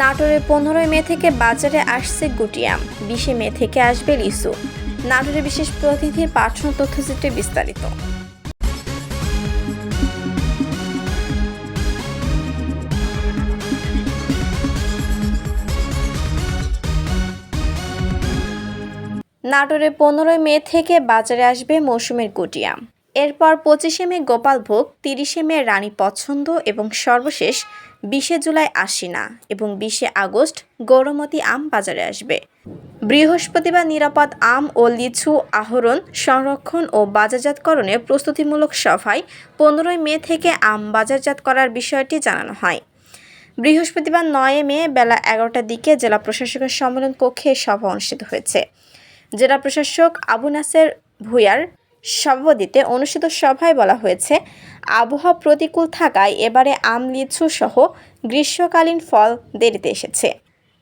নাটোরে পনেরোই মে থেকে বাজারে আসছে গুটিয়াম। বিশে মে থেকে আসবে লিসু নাটোরে বিশেষ প্রতিনিধির পাঠন তথ্যচিত্রে বিস্তারিত। নাটোরে পনেরোই মে থেকে বাজারে আসবে মৌসুমের গুটিয়াম। এরপর পঁচিশে মে গোপালভোগ তিরিশে মে রানী পছন্দ এবং সর্বশেষ বিশে জুলাই আশিনা এবং বিশে আগস্ট গৌরমতী আম বাজারে আসবে। বৃহস্পতিবার নিরাপদ আম ও লিচু আহরণ, সংরক্ষণ ও বাজারজাতকরণে প্রস্তুতিমূলক সভায় পনেরোই মে থেকে আম বাজারজাত করার বিষয়টি জানানো হয়। বৃহস্পতিবার নয় মে বেলা এগারোটার দিকে জেলা প্রশাসকের সম্মেলন কক্ষে সভা অনুষ্ঠিত হয়েছে। জেলা প্রশাসক আবু নাসের ভুঁইয়ার সভাপতিতে অনুষ্ঠিত সভায় বলা হয়েছে, আবহাওয়া প্রতিকূল থাকায় এবারে আম লিচু সহ গ্রীষ্মকালীন ফল দেরিতে এসেছে।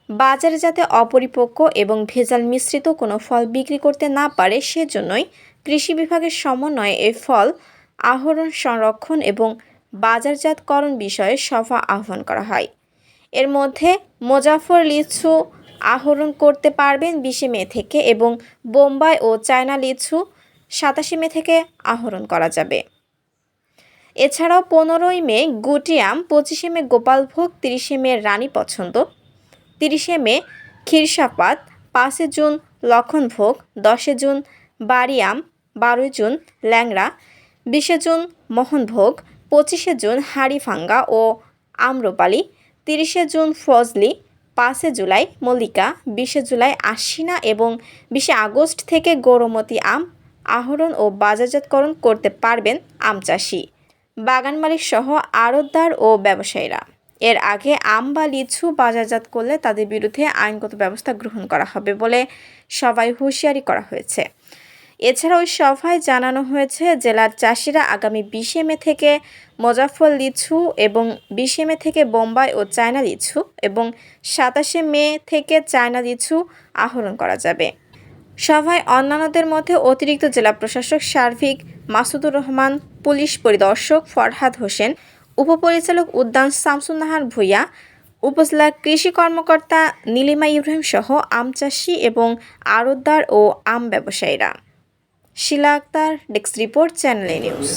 বাজারে যাতে অপরিপক্ক এবং ভেজাল মিশ্রিত কোনো ফল বিক্রি করতে না পারে, সেজন্যই কৃষি বিভাগের সমন্বয়ে এই ফল আহরণ, সংরক্ষণ এবং বাজারজাতকরণ বিষয়ে সভা আহ্বান করা হয়। এর মধ্যে মোজাফর লিচু আহরণ করতে পারবেন বিশে মে থেকে এবং বোম্বাই ও চায়না লিচু সাতাশে মে থেকে আহরণ করা যাবে। এছাড়াও পনেরোই মে গুটিয়াম, পঁচিশে মে গোপালভোগ, তিরিশে মে রানী পছন্দ, তিরিশে মে ক্ষীরসাপাত, পাঁচে জুন লক্ষণভোগ, দশে জুন বারিয়াম বারোই জুন ল্যাংড়া, বিশে জুন মোহনভোগ, পঁচিশে জুন হাড়িফাঙ্গা ও আম্রপালি, তিরিশে জুন ফজলি, পাঁচে জুলাই মল্লিকা, বিশে জুলাই আশ্বিনা এবং বিশে আগস্ট থেকে গৌরমতী আম আহরণ ও বাজারজাতকরণ করতে পারবেন আম চাষি। বাগান মালিক সহ আড়তদার ও ব্যবসায়ীরা। এর আগে আম বা লিচু বাজারজাত করলে তাদের বিরুদ্ধে আইনগত ব্যবস্থা গ্রহণ করা হবে বলে সবাই হুঁশিয়ারি করা হয়েছে। এছাড়া ওই সভায় জানানো হয়েছে, জেলার চাষিরা আগামী বিশে মে থেকে মোজাফর লিচু এবং বিশে মে থেকে বোম্বাই ও চায়না লিচু এবং সাতাশে মে থেকে চায়না লিচু আহরণ করা যাবে। সভায় অন্যান্যদের মধ্যে অতিরিক্ত জেলা প্রশাসক সার্বিক মাসুদুর রহমান, পুলিশ পরিদর্শক ফরহাদ হোসেন, উপপরিচালক উদ্যান শামসুন্নাহার ভূঁইয়া, উপজেলা কৃষি কর্মকর্তা নীলিমা ইব্রাহিম সহ আম চাষি এবং আড়তদার ও আম ব্যবসায়ীরা। Shila Akter, desk report, channel news.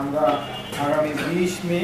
আমরা আগামী বিশ মে